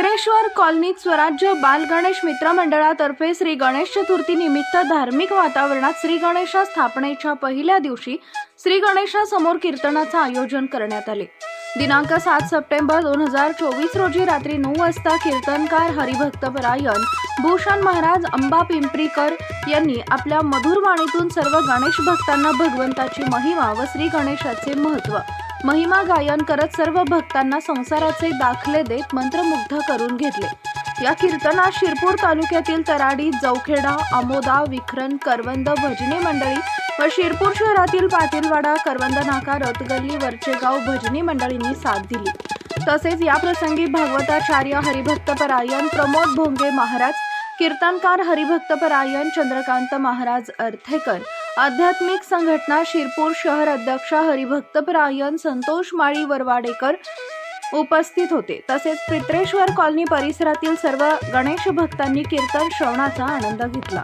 पित्रेश्वर कॉलनीत स्वराज्य बाल गणेश मित्र मंडळातर्फे श्री गणेश चतुर्थी निमित्त धार्मिक वातावरणात श्री गणेशा स्थापनेच्या पहिल्या दिवशी श्री गणेशासमोर कीर्तनाचं आयोजन करण्यात आले. दिनांक सात सप्टेंबर दोन हजार चोवीस रोजी रात्री नऊ वाजता कीर्तनकार हरिभक्तपरायण भूषण महाराज अंबा पिंपरीकर यांनी आपल्या मधुर वाणीतून सर्व गणेश भक्तांना भगवंताची महिमा व श्री गणेशाचे महत्त्व महिमा गायन करत सर्व भक्तांना संसाराचे दाखले देत मंत्रमुग्ध करून घेतले. या कीर्तनात शिरपूर तालुक्यातील तराडी जवखेडा आमोदा विखरण करवंद भजनी मंडळी व शिरपूर शहरातील पाटीलवाडा करवंद नाका रतगल्ली वरचेगाव भजनी मंडळींनी साथ दिली. तसेच या प्रसंगी भागवताचार्य हरिभक्तपरायण प्रमोद भोंगे महाराज कीर्तनकार हरिभक्तपरायण चंद्रकांत महाराज अर्थेकर आध्यात्मिक संघटना शिरपूर शहर अध्यक्ष हरिभक्तपरायण संतोष माळी वरवाडेकर उपस्थित होते. तसेच पित्रेश्वर कॉलनी परिसरातील सर्व गणेश भक्तांनी कीर्तन श्रवणाचा आनंद घेतला.